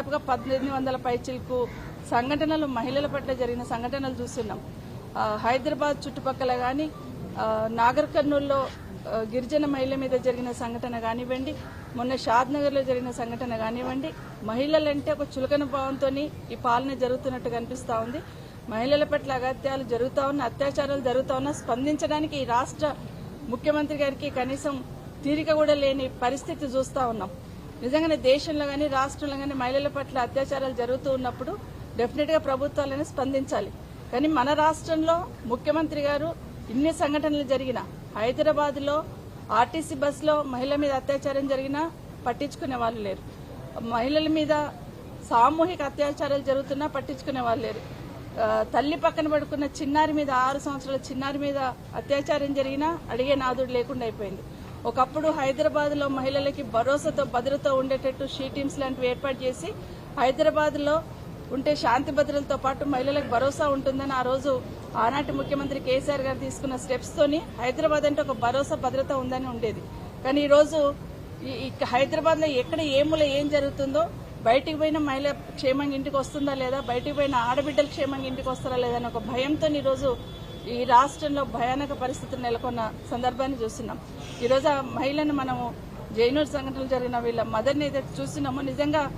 దాదాపుగా పద్దెనిమిది వందల పైచిలకు సంఘటనలు మహిళల పట్ల జరిగిన సంఘటనలు చూస్తున్నాం. హైదరాబాద్ చుట్టుపక్కల కానీ నాగర్ కర్నూల్లో గిరిజన మహిళ మీద జరిగిన సంఘటన కానివ్వండి మొన్న షాద్ నగర్లో జరిగిన సంఘటన కానివ్వండి మహిళలంటే ఒక చులకన భావంతో ఈ పాలన జరుగుతున్నట్టు కనిపిస్తూ ఉంది. మహిళల పట్ల అగత్యాలు జరుగుతా ఉన్న అత్యాచారాలు జరుగుతూ ఉన్నా స్పందించడానికి ఈ రాష్ట్ర ముఖ్యమంత్రి గారికి కనీసం తీరిక కూడా లేని పరిస్థితి చూస్తా ఉన్నాం. నిజంగానే దేశంలో కానీ రాష్ట్రంలో కానీ మహిళల పట్ల అత్యాచారాలు జరుగుతూ ఉన్నప్పుడు డెఫినెట్గా ప్రభుత్వాలనే స్పందించాలి. కానీ మన రాష్ట్రంలో ముఖ్యమంత్రి గారు ఇన్ని సంఘటనలు జరిగిన హైదరాబాద్లో ఆర్టీసీ బస్సులో మహిళ మీద అత్యాచారం జరిగినా పట్టించుకునే వాళ్ళు లేరు. మహిళల మీద సామూహిక అత్యాచారాలు జరుగుతున్నా పట్టించుకునే వాళ్ళు లేరు. తల్లి పక్కన పడుకున్న చిన్నారి మీద ఆరు సంవత్సరాల చిన్నారి మీద అత్యాచారం జరిగినా అడిగే నాదుడు లేకుండా అయిపోయింది. ఒకప్పుడు హైదరాబాద్లో మహిళలకి భరోసాతో భద్రత ఉండేటట్టు షీ టీమ్స్ లాంటివి ఏర్పాటు చేసి హైదరాబాద్లో ఉంటే శాంతి భద్రతలతో పాటు మహిళలకు భరోసా ఉంటుందని ఆ రోజు ఆనాటి ముఖ్యమంత్రి కేసీఆర్ గారు తీసుకున్న స్టెప్స్ తోని హైదరాబాద్ అంటే ఒక భరోసా భద్రత ఉందని ఉండేది. కానీ ఈ రోజు హైదరాబాద్లో ఎక్కడ ఏముల ఏం జరుగుతుందో బయటికి పోయిన మహిళ క్షేమంగా ఇంటికి వస్తుందా లేదా బయటికి పోయిన ఆడబిడ్డలు క్షేమంగా ఇంటికి వస్తారా లేదా అని ఒక భయంతో ఈ రోజు ఈ రాష్ట్రంలో భయానక పరిస్థితులు నెలకొన్న సందర్భాన్ని చూస్తున్నాం. ఈరోజు ఆ మహిళను మనము జైనూర్ సంఘటనలు జరిగిన వీళ్ళ మదర్ని ఏదైతే చూస్తున్నామో. నిజంగా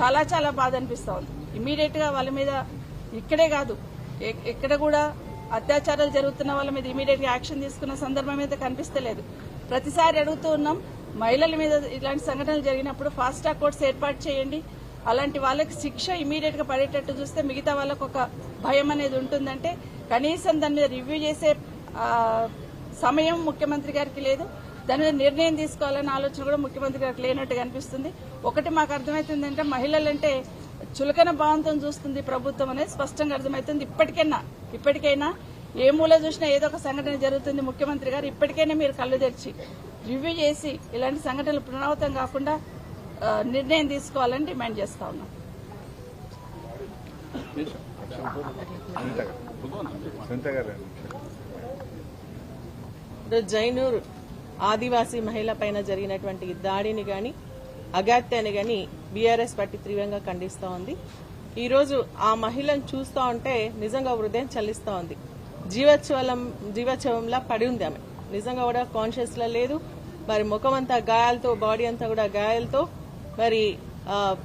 చాలా చాలా బాధ అనిపిస్తూ ఉంది. ఇమీడియట్గా వాళ్ళ మీద ఇక్కడే కాదు ఎ- ఎక్కడ కూడా అత్యాచారాలు జరుగుతున్న వాళ్ళ మీద ఇమీడియట్గా యాక్షన్ తీసుకున్న సందర్భం అయితే కనిపిస్తలేదు. ప్రతిసారి అడుగుతూ ఉన్నాం మహిళల మీద ఇలాంటి సంఘటనలు జరిగినప్పుడు ఫాస్ట్ ట్రాక్ కోర్ట్స్ ఏర్పాటు చేయండి. అలాంటి వాళ్ళకి శిక్ష ఇమీడియట్గా పడేటట్టు చూస్తే మిగతా వాళ్ళకు ఒక భయం అనేది ఉంటుందంటే కనీసం దాని మీద రివ్యూ చేసే సమయం ముఖ్యమంత్రి గారికి లేదు. దాని మీద నిర్ణయం తీసుకోవాలనే ఆలోచన కూడా ముఖ్యమంత్రి గారికి లేనట్టు కనిపిస్తుంది ఒకటి మాకు అర్థమవుతుందంటే మహిళలంటే చులకన భావంతో చూస్తుంది ప్రభుత్వం అనేది స్పష్టంగా అర్థమవుతుంది ఇప్పటికైనా ఇప్పటికైనా ఏ మూల చూసినా ఏదో ఒక సంఘటన జరుగుతుంది ముఖ్యమంత్రి గారు. ఇప్పటికైనా మీరు కళ్ళు తెరిచి రివ్యూ చేసి ఇలాంటి సంఘటనలు పునరావృతం కాకుండా నిర్ణయం తీసుకోవాలని డిమాండ్ చేస్తా ఉన్నాం. జైనూర్ ఆదివాసీ మహిళ పైన జరిగినటువంటి దాడిని గాని అగాత్యాన్ని గాని బీఆర్ఎస్ పార్టీ తీవ్రంగా ఖండిస్తా ఉంది. ఈ రోజు ఆ మహిళను చూస్తా ఉంటే నిజంగా హృదయం చల్లిస్తా ఉంది. జీవోత్సవం జీవోత్సవంలా పడి ఉంది ఆమె. నిజంగా కూడా కాన్షియస్లో లేదు. మరి ముఖం అంతా గాయాలతో బాడీ అంతా కూడా గాయాలతో మరి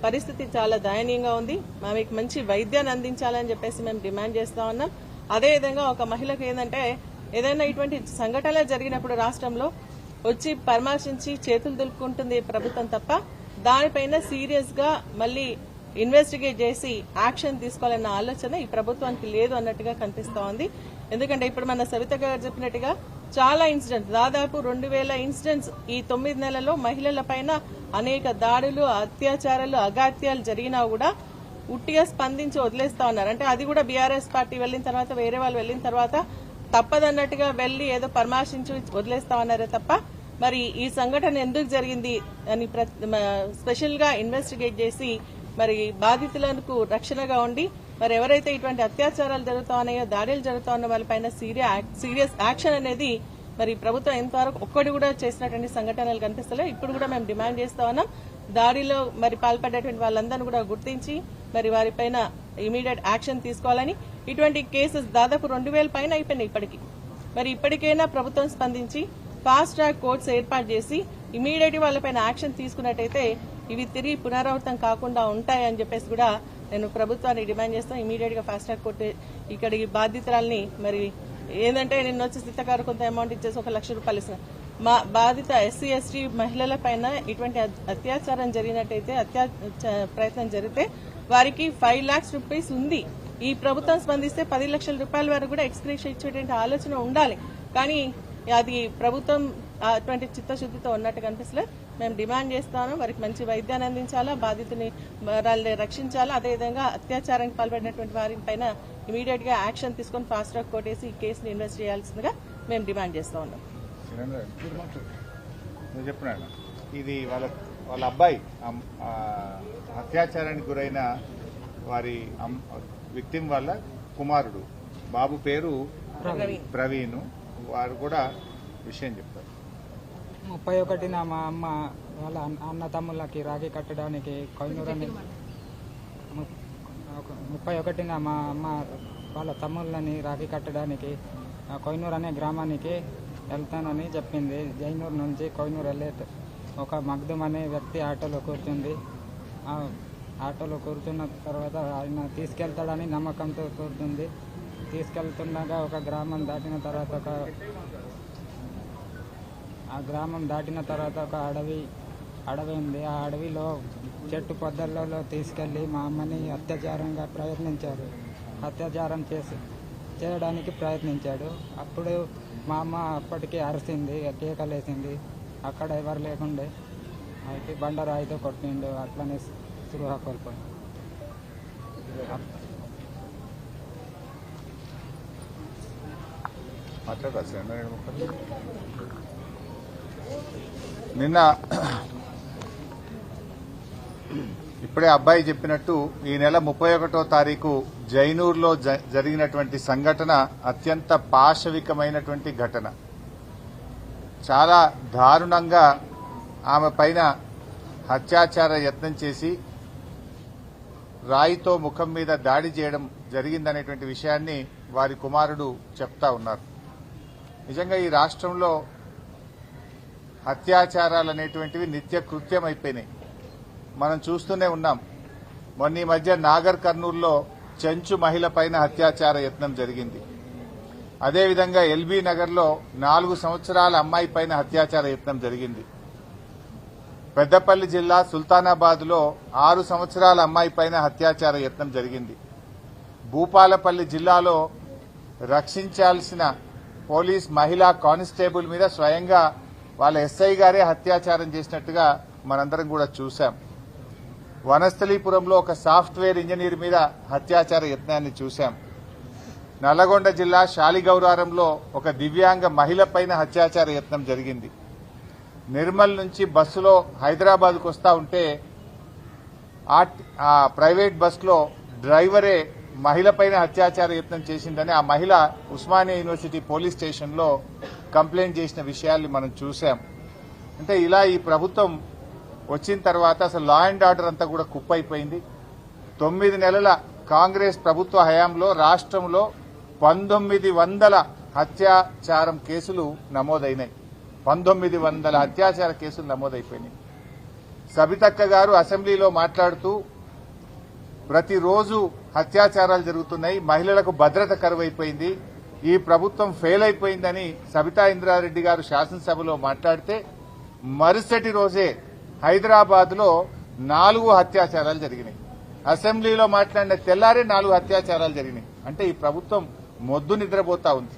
పరిస్థితి చాలా దయనీయంగా ఉంది. ఆమెకు మంచి వైద్యాన్ని అందించాలని చెప్పేసి మేము డిమాండ్ చేస్తా ఉన్నాం. అదే విధంగా ఒక మహిళకు ఏంటంటే ఏదైనా ఇటువంటి సంఘటనలు జరిగినప్పుడు రాష్ట్రంలో వచ్చి పరామర్శించి చేతులు దులుపుకుంటుంది ప్రభుత్వం తప్ప దానిపైన సీరియస్గా మళ్ళీ ఇన్వెస్టిగేట్ చేసి యాక్షన్ తీసుకోవాలన్న ఆలోచన ఈ ప్రభుత్వానికి లేదు అన్నట్టుగా కనిపిస్తా ఉంది. ఎందుకంటే ఇప్పుడు మన సవిత గారు చెప్పినట్టుగా చాలా ఇన్సిడెంట్స్ దాదాపు రెండు వేల ఇన్సిడెంట్స్ ఈ తొమ్మిది నెలల్లో మహిళల పైన అనేక దాడులు అత్యాచారాలు అగాత్యాలు జరిగినా కూడా ఉట్టిగా స్పందించి వదిలేస్తా ఉన్నారు. అంటే అది కూడా బీఆర్ఎస్ పార్టీ వెళ్ళిన తర్వాత వేరే వాళ్ళు వెళ్ళిన తర్వాత తప్పదన్నట్టుగా వెళ్ళి ఏదో పరామర్శించి వదిలేస్తా ఉన్నారే తప్ప మరి ఈ సంఘటన ఎందుకు జరిగింది అని స్పెషల్గా ఇన్వెస్టిగేట్ చేసి మరి బాధితులకు రక్షణగా ఉండి మరి ఎవరైతే ఇటువంటి అత్యాచారాలు జరుగుతా ఉన్నాయో దాడులు జరుగుతా ఉన్న వాళ్ళపైన సీరియస్ యాక్షన్ అనేది మరి ప్రభుత్వం ఎంతవరకు ఒక్కటి కూడా చేసినటువంటి సంఘటనలు కనిపిస్తలే. ఇప్పుడు కూడా మేము డిమాండ్ చేస్తా ఉన్నాం. దాడిలో మరి పాల్పడేటువంటి వాళ్ళందరినీ కూడా గుర్తించి మరి వారిపైన ఇమీడియట్ యాక్షన్ తీసుకోవాలని. ఇటువంటి కేసెస్ దాదాపు రెండు వేల పైన అయిపోయినాయి ఇప్పటికి. మరి ఇప్పటికైనా ప్రభుత్వం స్పందించి ఫాస్ట్ ట్రాక్ కోర్ట్స్ ఏర్పాటు చేసి ఇమీడియట్ వాళ్ళపైన యాక్షన్ తీసుకున్నట్టయితే ఇవి తిరిగి పునరావృతం కాకుండా ఉంటాయని చెప్పేసి కూడా నేను ప్రభుత్వాన్ని డిమాండ్ చేస్తాను ఇమీడియట్గా ఫాస్ట్ ట్రాక్ కోర్టు ఇక్కడికి ఈ బాధితురాల్ని మరి ఏంటంటే నిన్న వచ్చి సీతకారు కొంత అమౌంట్ ఇచ్చేసి ఒక లక్ష రూపాయలు ఇస్తున్నారు మా బాధిత ఎస్సీ ఎస్టీ మహిళల పైన ఇటువంటి అత్- అత్యాచారం జరిగినట్టయితే అత్యా ప్రయత్నం జరిగితే వారికి ఫైవ్ లాక్స్ రూపీస్ ఉంది. ఈ ప్రభుత్వం స్పందిస్తే పది లక్షల రూపాయల వరకు కూడా ఎక్స్గ్రేషన్ ఇచ్చేటువంటి ఆలోచన ఉండాలి. కానీ అది ప్రభుత్వం అటువంటి చిత్తశుద్ధితో ఉన్నట్టు కనిపిస్తలే. మేము డిమాండ్ చేస్తాను వారికి మంచి వైద్యాన్ని అందించాలా బాధితుని వాళ్ళని రక్షించాలా అదేవిధంగా అత్యాచారానికి పాల్పడినటువంటి వారి పైన ఇమీడియట్గా యాక్షన్ తీసుకొని ఫాస్ట్ ట్రాక్ కోటేసి ఈ కేసుని ఇన్వెస్ట్ చేయాల్సిందిగా మేము డిమాండ్ చేస్తా ఉన్నాం. నువ్వు చెప్పు నాయన ఇది వాళ్ళ వాళ్ళ అబ్బాయి అత్యాచారానికి గురైన వారి విక్టిమ్ వాళ్ళ కుమారుడు. బాబు పేరు ప్రవీణ్. వారు కూడా విషయం చెప్తారు. ముప్పై ఒకటిన మా అమ్మ వాళ్ళ అన్న- తమ్ముళ్ళకి రాఖీ కట్టడానికి కొయినూరు అని ముప్పై ఒకటిన మా అమ్మ వాళ్ళ తమ్ముళ్ళని రాఖీ కట్టడానికి కొయ్నూరు అనే గ్రామానికి వెళ్తానని చెప్పింది. జైనూరు నుంచి కొయ్నూరు వెళ్ళే ఒక మగ్ధం అనే వ్యక్తి ఆటోలో కూర్చుంది. ఆ ఆటోలో కూర్చున్న తర్వాత ఆయన తీసుకెళ్తాడని నమ్మకంతో కూర్చుంది. తీసుకెళ్తుండగా ఒక గ్రామం దాటిన తర్వాత ఒక ఆ గ్రామం దాటిన తర్వాత ఒక అడవి అడవి ఉంది. ఆ అడవిలో చెట్టు పొద్దలలో తీసుకెళ్ళి మా అమ్మని అత్యాచారంగా ప్రయత్నించారు. అత్యాచారం చేసి చేయడానికి ప్రయత్నించాడు. అప్పుడు మా అమ్మ అప్పటికే అరిసింది కేకలేసింది. అక్కడ ఎవరు లేకుండే. అయితే బండరాయితో కొట్టిండు. అట్లనే స్పృహ కోల్పోయింది నిన్న ఇప్పుడే అబ్బాయి చెప్పినట్టు ఈ నెల ముప్పై ఒకటో తారీఖు జైనూర్లో జ- జరిగినటువంటి సంఘటన అత్యంత పాశవికమైనటువంటి ఘటన. చాలా దారుణంగా ఆమె పైన హత్యాచార యత్నం చేసి రాయితో ముఖం మీద దాడి చేయడం జరిగిందనేటువంటి విషయాన్ని వారి కుమారుడు చెప్తా ఉన్నారు. నిజంగా ఈ రాష్ట్రంలో అత్యాచారాలు అనేటువంటివి నిత్య కృత్యం అయిపోయినాయి. మనం చూస్తూనే ఉన్నాం. మొన్న ఈ మధ్య నాగర్ కర్నూల్లో చెంచు మహిళ పైన అత్యాచార యత్నం జరిగింది. అదేవిధంగా ఎల్బీ నగర్లో నాలుగు సంవత్సరాల అమ్మాయి పైన అత్యాచార యత్నం జరిగింది. పెద్దపల్లి జిల్లా సుల్తానాబాద్లో ఆరు సంవత్సరాల అమ్మాయి పైన అత్యాచార యత్నం జరిగింది. భూపాలపల్లి జిల్లాలో రక్షించాల్సిన పోలీస్ మహిళా కానిస్టేబుల్ మీద స్వయంగా వాళ్ళ ఎస్ఐ గారే అత్యాచారం చేసినట్టుగా మనందరం కూడా చూశాం. వనస్థలీపురంలో ఒక సాఫ్ట్వేర్ ఇంజనీర్ మీద అత్యాచార యత్నాన్ని చూశాం. నల్లగొండ జిల్లా శాలిగౌరారంలో ఒక దివ్యాంగ మహిళపైన హత్యాచార యత్నం జరిగింది. నిర్మల్ నుంచి బస్సులో హైదరాబాద్కు వస్తూ ఉంటే ఆ- ప్రైవేట్ బస్సులో డ్రైవరే మహిళపైన హత్యాచార యత్నం చేసిందని ఆ మహిళ ఉస్మానియా యూనివర్సిటీ పోలీస్ స్టేషన్లో కంప్లైంట్ చేసిన విషయాల్ని మనం చూశాం. అంటే ఇలా ఈ ప్రభుత్వం వచ్చిన తర్వాత అసలు లా అండ్ ఆర్డర్ అంతా కూడా కుప్పైపోయింది. తొమ్మిది నెలల కాంగ్రెస్ ప్రభుత్వ హయాంలో రాష్ట్రంలో పంతొమ్మిది వందల హత్యాచారం కేసులు నమోదైనాయి. పంతొమ్మిది వందల అత్యాచార కేసులు నమోదైపోయినాయి. సబితక్క గారు అసెంబ్లీలో మాట్లాడుతూ ప్రతిరోజు అత్యాచారాలు జరుగుతున్నాయి మహిళలకు భద్రత కరువైపోయింది ఈ ప్రభుత్వం ఫెయిల్ అయిపోయిందని సబితా ఇంద్రారెడ్డి గారు శాసనసభలో మాట్లాడితే మరుసటి రోజే హైదరాబాద్లో నాలుగు అత్యాచారాలు జరిగినాయి. అసెంబ్లీలో మాట్లాడిన తెల్లారే నాలుగు అత్యాచారాలు జరిగినాయి. అంటే ఈ ప్రభుత్వం మొద్దు నిద్రపోతా ఉంది.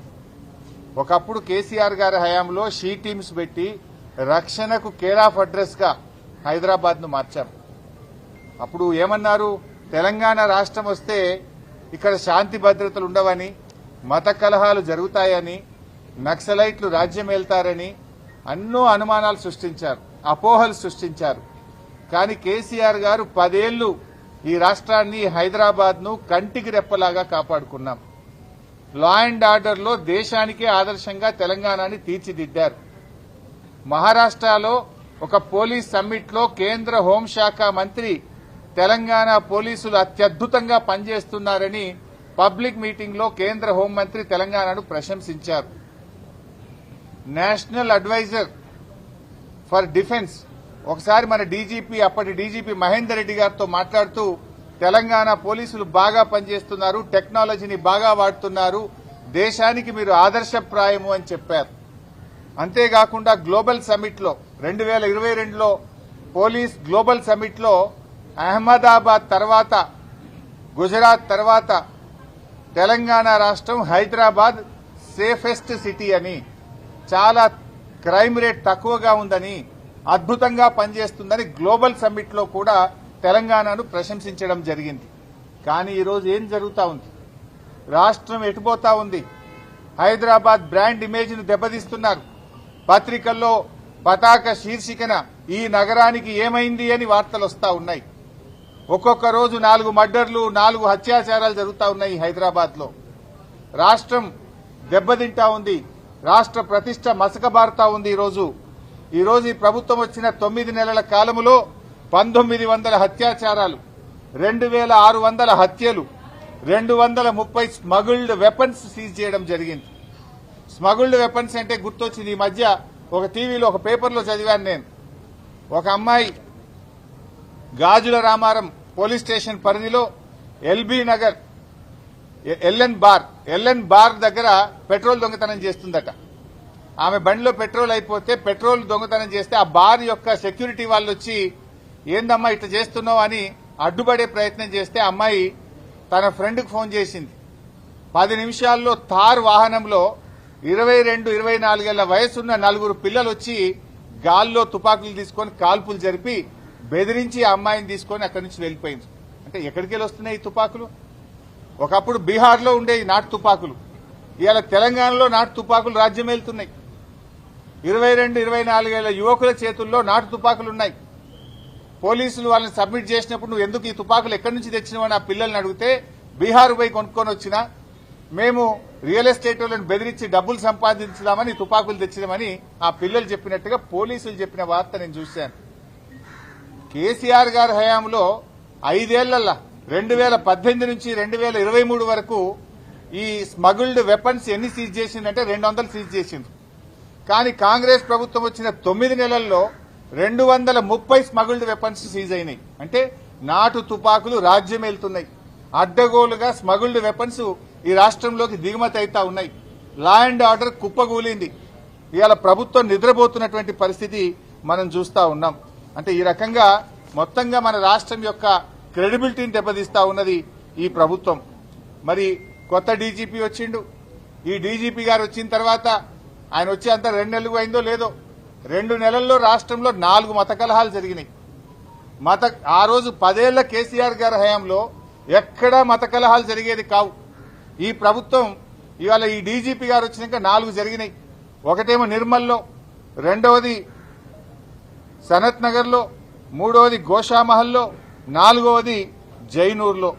ఒకప్పుడు కేసీఆర్ గారి హయాంలో షీ టీమ్స్ పెట్టి రక్షణకు కేర్ ఆఫ్ అడ్రస్గా హైదరాబాద్ను మార్చారు. అప్పుడు ఏమన్నారు? తెలంగాణ రాష్ట్రం వస్తే ఇక్కడ శాంతి భద్రతలు ఉండవని మత కలహాలు జరుగుతాయని నక్సలైట్లు రాజ్యం వెళ్తారని ఎన్నో అనుమానాలు సృష్టించారు. అపోహలు సృష్టించారు. కానీ కేసీఆర్ గారు పదేళ్ళు ఈ రాష్ట్రాన్ని హైదరాబాద్ను కంటికి రెప్పలాగా కాపాడుకున్నాం. లా అండ్ ఆర్డర్లో దేశానికే ఆదర్శంగా తెలంగాణని తీర్చిదిద్దారు. మహారాష్ట్రలో ఒక పోలీస్ సమ్మిట్లో కేంద్ర హోంశాఖ మంత్రి తెలంగాణ పోలీసులు అత్యద్భుతంగా పనిచేస్తున్నారని పబ్లిక్ మీటింగ్లో కేంద్ర హోంమంత్రి తెలంగాణను ప్రశంసించారు. National adviser for defence. ఒకసారి మన డీజీపీ అప్పటి డీజీపీ మహేందర్ రెడ్డి గారితో మాట్లాడుతూ తెలంగాణ పోలీసులు బాగా పనిచేస్తున్నారు టెక్నాలజీని బాగా వాడుతున్నారు దేశానికి మీరు ఆదర్శప్రాయము అని చెప్పారు. అంతేకాకుండా గ్లోబల్ సమిట్లో రెండు వేల ఇరవై రెండులో పోలీస్ గ్లోబల్ సమిట్లో అహ్మదాబాద్ తర్వాత గుజరాత్ తర్వాత తెలంగాణ రాష్ట్రం హైదరాబాద్ సేఫెస్ట్ సిటీ అని చాలా క్రైమ్ రేట్ తక్కువగా ఉందని అద్భుతంగా పనిచేస్తుందని గ్లోబల్ సమ్మిట్లో కూడా తెలంగాణను ప్రశంసించడం జరిగింది. కానీ ఈరోజు ఏం జరుగుతా ఉంది? రాష్ట్రం ఎటుపోతా ఉంది? హైదరాబాద్ బ్రాండ్ ఇమేజ్ను దెబ్బతీస్తున్నారు. పత్రికల్లో పతాక శీర్షికన ఈ నగరానికి ఏమైంది అని వార్తలు వస్తా ఉన్నాయి. ఒక్కొక్క రోజు నాలుగు మర్డర్లు నాలుగు హత్యాచారాలు జరుగుతా ఉన్నాయి హైదరాబాద్లో రాష్ట్రం దెబ్బతింటా ఉంది. రాష్ట్ర ప్రతిష్ట మసకబారుతా ఉంది ఈరోజు. ఈరోజు ఈ ప్రభుత్వం వచ్చిన తొమ్మిది నెలల కాలములో పంతొమ్మిది వందల హత్యాచారాలు రెండు వేల ఆరు వందల హత్యలు రెండు వందల ముప్పై స్మగుల్డ్ వెపన్స్ సీజ్ చేయడం జరిగింది. స్మగుల్డ్ వెపన్స్ అంటే గుర్తొచ్చింది. ఈ మధ్య ఒక టీవీలో ఒక పేపర్లో చదివాను నేను. ఒక అమ్మాయి గాజుల రామారం పోలీస్ స్టేషన్ పరిధిలో LB Nagar LN bar LN bar దగ్గర పెట్రోల్ దొంగతనం చేస్తుందట. ఆమె బండిలో పెట్రోల్ అయిపోతే పెట్రోల్ దొంగతనం చేస్తే ఆ బార్ యొక్క సెక్యూరిటీ వాళ్ళు వచ్చి ఏందమ్మా ఇట్లా చేస్తున్నావు? అని అడ్డుపడే ప్రయత్నం చేస్తే ఆ అమ్మాయి తన ఫ్రెండ్కి ఫోన్ చేసింది. పది నిమిషాల్లో తార్ వాహనంలో ఇరవై రెండు ఇరవై నాలుగేళ్ళ వయసున్న నలుగురు పిల్లలు వచ్చి గాల్లో తుపాకులు తీసుకొని కాల్పులు జరిపి బెదిరించి ఆ అమ్మాయిని తీసుకొని అక్కడి నుంచి వెళ్ళిపోయింది. అంటే ఎక్కడికి వెళ్ళి వస్తున్నాయి ఈ తుపాకులు? ఒకప్పుడు బీహార్లో ఉండే ఈ నాటు తుపాకులు ఇవాళ తెలంగాణలో నాటు తుపాకులు రాజ్యమేలుతున్నాయి. ఇరవై రెండు ఇరవై నాలుగేళ్ళ యువకుల చేతుల్లో నాటు తుపాకులు ఉన్నాయి. పోలీసులు వాళ్ళని సబ్మిట్ చేసినప్పుడు నువ్వు ఎందుకు ఈ తుపాకులు ఎక్కడి నుంచి తెచ్చినవని ఆ పిల్లల్ని అడిగితే బీహార్ పోయి కొనుక్కొని వచ్చినా మేము రియల్ ఎస్టేట్ వాళ్ళని బెదిరించి డబ్బులు సంపాదించుదామని తుపాకులు తెచ్చినామని ఆ పిల్లలు చెప్పినట్టుగా పోలీసులు చెప్పిన వార్త నేను చూశాను. కేసీఆర్ గారి హయాంలో ఐదేళ్ళల్లా రెండు వేల పద్దెనిమిది నుంచి రెండు వేల ఇరవై మూడు వరకు ఈ స్మగుల్డ్ వెపన్స్ ఎన్ని సీజ్ చేసిందంటే రెండు వందలు సీజ్ చేసింది కానీ కాంగ్రెస్ ప్రభుత్వం వచ్చిన తొమ్మిది నెలల్లో రెండు వందల ముప్పై స్మగుల్డ్ వెపన్స్ సీజ్ అయినాయి. అంటే నాటు తుపాకులు రాజ్యం వెళ్తున్నాయి అడ్డగోలుగా స్మగుల్డ్ వెపన్స్ ఈ రాష్ట్రంలోకి దిగుమతి అవుతా ఉన్నాయి. లా అండ్ ఆర్డర్ కుప్పగూలింది. ఇవాళ ప్రభుత్వం నిద్రపోతున్నటువంటి పరిస్థితి మనం చూస్తా ఉన్నాం. అంటే ఈ రకంగా మొత్తంగా మన రాష్ట్రం యొక్క క్రెడిబిలిటీని దెబ్బతీస్తా ఉన్నది ఈ ప్రభుత్వం. మరి కొత్త డీజీపీ వచ్చిండు. ఈ డీజీపీ గారు వచ్చిన తర్వాత ఆయన వచ్చి అంత రెండు నెలలు అయిందో లేదో రెండు నెలల్లో రాష్ట్రంలో నాలుగు మత కలహాలు జరిగినాయి. మత ఆ రోజు పదేళ్ళ కేసీఆర్ గారి హయాంలో ఎక్కడా మత కలహాలు జరిగేది కావు. ఈ ప్రభుత్వం ఇవాళ ఈ డీజీపీ గారు వచ్చినాక నాలుగు జరిగినాయి. ఒకటేమో నిర్మల్లో రెండవది సనత్ నగర్లో మూడవది గోషామహల్లో నాలుగవది జైనూర్లో.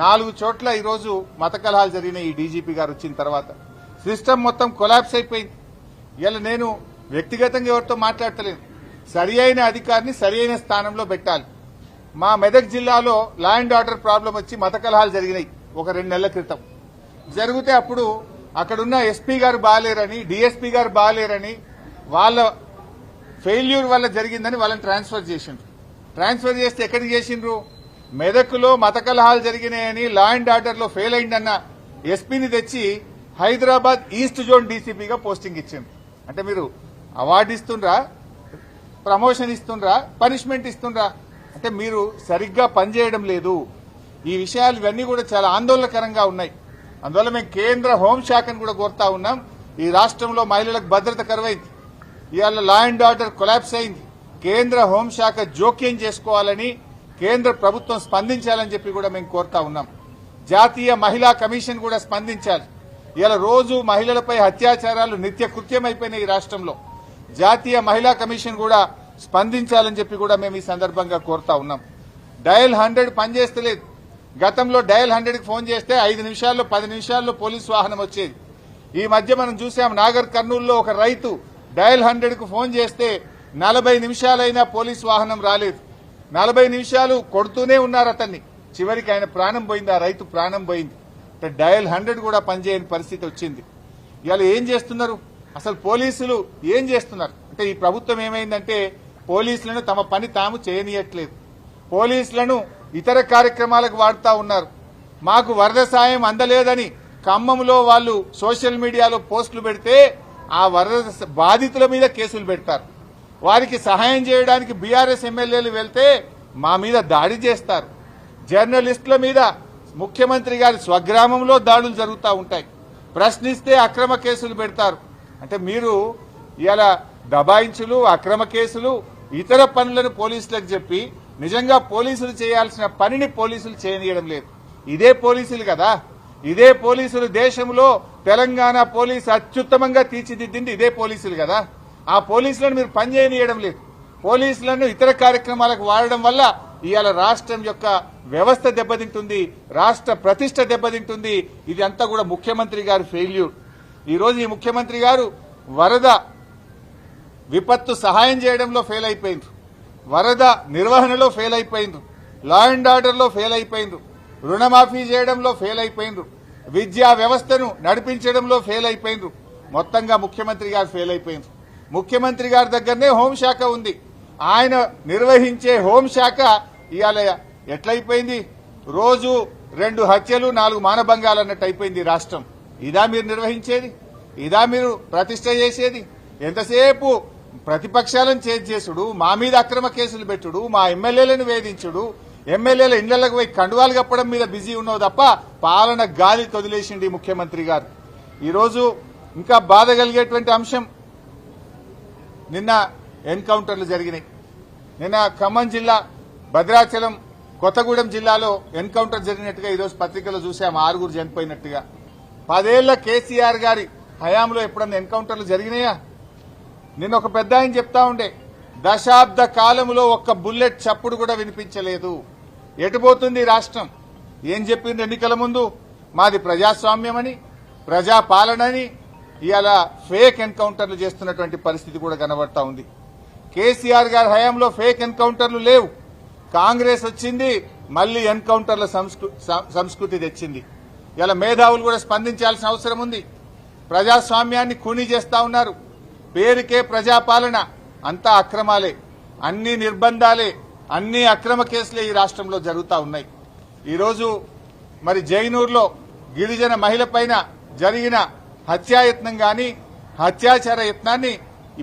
నాలుగు చోట్ల ఈరోజు మత కలహాలు జరిగినాయి ఈ డీజీపీ గారు వచ్చిన తర్వాత. సిస్టమ్ మొత్తం కొలాప్స్ అయిపోయింది. ఇలా నేను వ్యక్తిగతంగా ఎవరితో మాట్లాడతలేను. సరి అయిన అధికారిని సరి అయిన స్థానంలో పెట్టాలి. మా మెదక్ జిల్లాలో లా అండ్ ఆర్డర్ ప్రాబ్లం వచ్చి మత కలహాలు జరిగినాయి ఒక రెండు నెలల క్రితం. జరిగితే అప్పుడు అక్కడున్న ఎస్పీ గారు బాగాలేరని డిఎస్పీ గారు బాగాలేరని వాళ్ళ ఫెయిల్యూర్ వల్ల జరిగిందని వాళ్ళని ట్రాన్స్ఫర్ చేసిండ్రు. ట్రాన్స్ఫర్ చేస్తే ఎక్కడికి చేసిండ్రు? మెదక్లో మత కలహాలు జరిగినాయని లా అండ్ ఆర్డర్లో ఫెయిల్ అయిందన్న ఎస్పీని తెచ్చి హైదరాబాద్ ఈస్ట్ జోన్ డీసీపీగా పోస్టింగ్ ఇచ్చింది అంటే మీరు అవార్డు ఇస్తుండ్రా ప్రమోషన్ ఇస్తుండ్రా పనిష్మెంట్ ఇస్తుండ్రా. అంటే మీరు సరిగ్గా పనిచేయడం లేదు. ఈ విషయాలు ఇవన్నీ కూడా చాలా ఆందోళనకరంగా ఉన్నాయి. అందువల్ల మేము కేంద్ర హోంశాఖను కూడా కోరుతా ఉన్నాం. ఈ రాష్ట్రంలో మహిళలకు భద్రత కరువైంది. ఇవాళ లా అండ్ ఆర్డర్ కొలాప్స్ అయింది. కేంద్ర హోంశాఖ జోక్యం చేసుకోవాలని కేంద్ర ప్రభుత్వం స్పందించాలని చెప్పి కూడా మేము కోరుతా ఉన్నాం. జాతీయ మహిళా కమిషన్ కూడా స్పందించాలి. ఇలా రోజు మహిళలపై అత్యాచారాలు నిత్య కృత్యమైపోయినాయి ఈ రాష్ట్రంలో. జాతీయ మహిళా కమిషన్ కూడా స్పందించాలని చెప్పి కూడా మేము ఈ సందర్భంగా కోరుతా ఉన్నాం. డయల్ హండ్రెడ్ పనిచేస్తలేదు. గతంలో డయల్ హండ్రెడ్కి ఫోన్ చేస్తే ఐదు నిమిషాల్లో పది నిమిషాల్లో పోలీసు వాహనం వచ్చేది. ఈ మధ్య మనం చూసాం నాగర్ కర్నూలులో ఒక రైతు డయల్ హండ్రెడ్కు ఫోన్ చేస్తే నలభై నిమిషాలైనా పోలీసు వాహనం రాలేదు. నలభై నిమిషాలు కొడుతూనే ఉన్నారు అతన్ని. చివరికి ఆయన ప్రాణం పోయింది ఆ రైతు ప్రాణం పోయింది. అంటే డయల్ హండ్రెడ్ కూడా పనిచేయని పరిస్థితి వచ్చింది. ఇవాళ ఏం చేస్తున్నారు? అసలు పోలీసులు ఏం చేస్తున్నారు? అంటే ఈ ప్రభుత్వం ఏమైందంటే పోలీసులను తమ పని తాము చేయనీయట్లేదు. పోలీసులను ఇతర కార్యక్రమాలకు వాడుతూ ఉన్నారు. మాకు వరద సాయం అందలేదని ఖమ్మంలో వాళ్ళు సోషల్ మీడియాలో పోస్టులు పెడితే ఆ వరద బాధితుల మీద కేసులు పెడతారు. వారికి సహాయం చేయడానికి బీఆర్ఎస్ ఎమ్మెల్యేలు వెళ్తే మా మీద దాడి చేస్తారు. జర్నలిస్టుల మీద ముఖ్యమంత్రి గారి స్వగ్రామంలో దాడులు జరుగుతూ ఉంటాయి. ప్రశ్నిస్తే అక్రమ కేసులు పెడతారు. అంటే మీరు ఇలా దబాయించులు అక్రమ కేసులు ఇతర పనులను పోలీసులకు చెప్పి నిజంగా పోలీసులు చేయాల్సిన పనిని పోలీసులు చేయనీయడం లేదు. ఇదే పోలీసులు కదా. ఇదే పోలీసులు దేశంలో తెలంగాణ పోలీసు అత్యుత్తమంగా తీర్చిదిద్దింది ఇదే పోలీసులు కదా. ఆ పోలీసులను మీరు పని చేయనీయడం లేదు. పోలీసులను ఇతర కార్యక్రమాలకు వాడడం వల్ల ఇవాళ రాష్ట్రం యొక్క వ్యవస్థ దెబ్బతింటుంది రాష్ట్ర ప్రతిష్ట దెబ్బతింటుంది. ఇది అంతా కూడా ముఖ్యమంత్రి గారి ఫెయిల్యూర్ ఈ రోజు ఈ ముఖ్యమంత్రి గారు వరద విపత్తు సహాయం చేయడంలో ఫెయిల్ అయిపోయింది వరద నిర్వహణలో ఫెయిల్ అయిపోయింది లా అండ్ ఆర్డర్లో ఫెయిల్ అయిపోయింది రుణమాఫీ చేయడంలో ఫెయిల్ అయిపోయింది విద్యా వ్యవస్థను నడిపించడంలో ఫెయిల్ అయిపోయింది మొత్తంగా ముఖ్యమంత్రి గారు ఫెయిల్ అయిపోయింది ముఖ్యమంత్రి గారి దగ్గరనే హోంశాఖ ఉంది. ఆయన నిర్వహించే హోంశాఖ ఇవాళ ఎట్లయిపోయింది? రోజు రెండు హత్యలు నాలుగు మానభంగాలు అన్నట్టు అయిపోయింది రాష్ట్రం. ఇదా మీరు నిర్వహించేది? ఇదా మీరు ప్రతిష్ట చేసేది? ఎంతసేపు ప్రతిపక్షాలను చేజ్ చేసుడు మా మీద అక్రమ కేసులు పెట్టుడు మా ఎమ్మెల్యేలను వేధించుడు ఎమ్మెల్యేల ఇళ్ళకు పోయి కండువాలు కప్పడం మీద బిజీ ఉన్నావు తప్ప పాలన గాలి తొదిలేసిండి ముఖ్యమంత్రి గారు. ఈరోజు ఇంకా బాధ కలిగేటువంటి అంశం నిన్న ఎన్కౌంటర్లు జరిగినాయి. నిన్న ఖమ్మం జిల్లా భద్రాచలం కొత్తగూడెం జిల్లాలో ఎన్కౌంటర్ జరిగినట్టుగా ఈరోజు పత్రికలో చూసాం. ఆరుగురు చనిపోయినట్టుగా. పదేళ్ళ కేసీఆర్ గారి హయాంలో ఎప్పుడన్నా ఎన్కౌంటర్లు జరిగినాయా? నిన్న ఒక పెద్ద ఆయన చెప్తా ఉండే దశాబ్ద కాలంలో ఒక్క బుల్లెట్ చప్పుడు కూడా వినిపించలేదు. ఎటుపోతుంది రాష్ట్రం? ఏం చెప్పింది ఎన్నికల ముందు? మాది ప్రజాస్వామ్యమని ప్రజాపాలనని ఇవాళ ఫేక్ ఎన్కౌంటర్లు చేస్తున్నటువంటి పరిస్థితి కూడా కనబడతా ఉంది. కేసీఆర్ గారి హయాంలో ఫేక్ ఎన్కౌంటర్లు లేవు. కాంగ్రెస్ వచ్చింది మళ్ళీ ఎన్కౌంటర్ల సంస్కృ- సంస్కృతి తెచ్చింది. ఇలా మేధావులు కూడా స్పందించాల్సిన అవసరం ఉంది. ప్రజాస్వామ్యాన్ని ఖూనీ చేస్తా ఉన్నారు. పేరుకే ప్రజాపాలన అంతా అక్రమాలే. అన్ని నిర్బంధాలే అన్ని అక్రమ కేసులే ఈ రాష్ట్రంలో జరుగుతా ఉన్నాయి. ఈరోజు మరి జైనూర్లో గిరిజన మహిళపైన జరిగిన హత్యాయత్నం గాని హత్యాచార యత్నాన్ని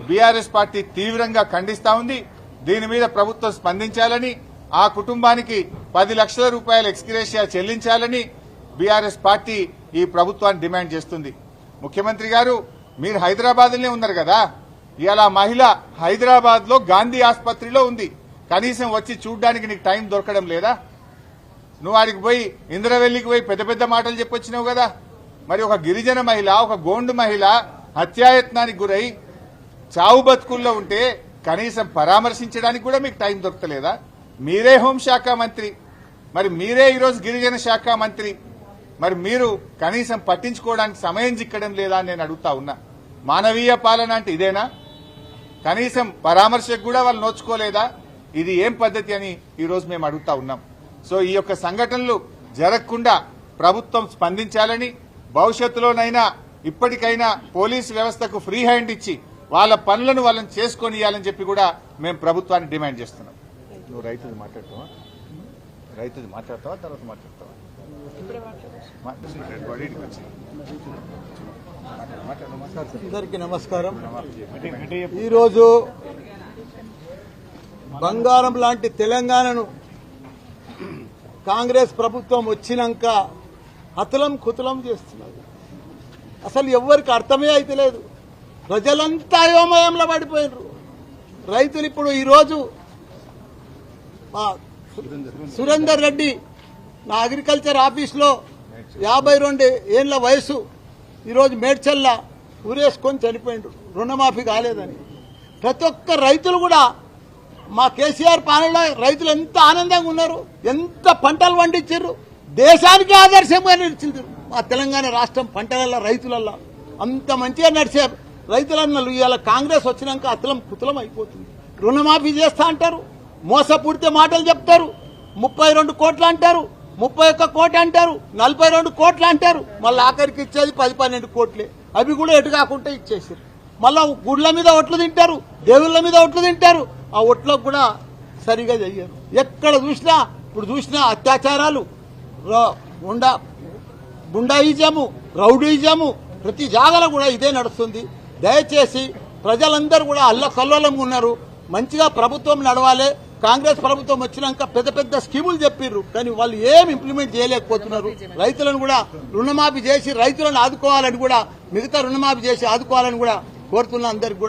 బీఆర్ఎస్ పార్టీ తీవ్రంగా ఖండిస్తా ఉంది. దీని మీద ప్రభుత్వం స్పందించాలని ఆ కుటుంబానికి పది లక్షల రూపాయల ఎక్స్గ్రేషియా చెల్లించాలని బీఆర్ఎస్ పార్టీ ఈ ప్రభుత్వాన్ని డిమాండ్ చేస్తుంది. ముఖ్యమంత్రి గారు మీరు హైదరాబాద్లోనే ఉన్నారు కదా? ఇవాళ మహిళ హైదరాబాద్లో గాంధీ ఆసుపత్రిలో ఉంది. కనీసం వచ్చి చూడ్డానికి నీకు టైం దొరకడం లేదా? నువ్వు ఆడికి పోయి ఇంద్రవెల్లికి పోయి పెద్ద పెద్ద మాటలు చెప్పొచ్చినావు కదా? మరి ఒక గిరిజన మహిళ ఒక గోండు మహిళ హత్యాయత్నానికి గురై చావు బతుకుల్లో ఉంటే కనీసం పరామర్శించడానికి కూడా మీకు టైం దొరకలేదా? మీరే హోంశాఖ మంత్రి. మరి మీరే ఈరోజు గిరిజన శాఖ మంత్రి. మరి మీరు కనీసం పట్టించుకోవడానికి సమయం చిక్కడం లేదా నేను అడుగుతా ఉన్నా. మానవీయ పాలన అంటే ఇదేనా? కనీసం పరామర్శకు కూడా వాళ్ళు నోచుకోలేదా? ఇది ఏం పద్ధతి అని ఈరోజు మేము అడుగుతా ఉన్నాం. సో ఈ యొక్క సంఘటనలు జరగకుండా ప్రభుత్వం స్పందించాలని భవిష్యత్తులోనైనా ఇప్పటికైనా పోలీసు వ్యవస్థకు ఫ్రీ హ్యాండ్ ఇచ్చి వాళ్ళ పనులను వాళ్ళని చేసుకొని ఇవ్వాలని చెప్పి కూడా మేము ప్రభుత్వాన్ని డిమాండ్ చేస్తున్నాం. నువ్వు రైతుది మాట్లాడతావా? రైతుది మాట్లాడతావా? తర్వాత మాట్లాడతావా? అందరికీ నమస్కారం. ఈరోజు బంగారం లాంటి తెలంగాణను కాంగ్రెస్ ప్రభుత్వం వచ్చినాక అతులం కుతులం చేస్తున్నారు. అసలు ఎవరికి అర్థమే అయితే లేదు. ప్రజలంతా అయోమయంలో పడిపోయినారు. రైతులు ఇప్పుడు ఈరోజు సురేందర్ రెడ్డి నా అగ్రికల్చర్ ఆఫీస్లో యాభై రెండు ఏళ్ళ వయసు ఈరోజు మేడ్చల్ల ఊరేసుకొని చనిపోయిండు రుణమాఫీ కాలేదని. ప్రతి ఒక్క రైతులు కూడా మా కేసీఆర్ పాలనలో రైతులు ఎంత ఆనందంగా ఉన్నారు ఎంత పంటలు పండించారు దేశానికి ఆదర్శంగా నిలిచింది మా తెలంగాణ రాష్ట్రం పంటలల్లో రైతులల్లో. అంత మంచిగా నడిచే రైతులన్నలు ఇవాళ కాంగ్రెస్ వచ్చినాక అతలం కుతలం అయిపోతుంది రుణమాఫీ చేస్తా అంటారు. మోసపూడితే మాటలు చెప్తారు. ముప్పై రెండు కోట్లు అంటారు. ముప్పై ఒక్క కోటి అంటారు. నలభై రెండు కోట్లు అంటారు. మళ్ళీ ఆఖరికి ఇచ్చేది పది పన్నెండు కోట్లే. అవి కూడా ఎటు కాకుండా ఇచ్చేసారు. మళ్ళా గుడ్ల మీద ఒట్లు తింటారు. దేవుళ్ళ మీద ఒట్లు తింటారు. ఆ ఒట్లకు కూడా సరిగా చెయ్యరు. ఎక్కడ చూసినా ఇప్పుడు చూసినా అత్యాచారాలు. గుండా గుండాయిజము రౌడీజము ప్రతి జాగలో కూడా ఇదే నడుస్తుంది. దయచేసి ప్రజలందరూ కూడా అల్ల కల్లోలంగా ఉన్నారు. మంచిగా ప్రభుత్వం నడవాలి. కాంగ్రెస్ ప్రభుత్వం వచ్చినాక పెద్ద పెద్ద స్కీములు చెప్పిర్రు. కానీ వాళ్ళు ఏం ఇంప్లిమెంట్ చేయలేకపోతున్నారు. రైతులను కూడా రుణమాఫీ చేసి రైతులను ఆదుకోవాలని కూడా మిగతా రుణమాఫీ చేసి ఆదుకోవాలని కూడా కోరుతున్న అందరికి కూడా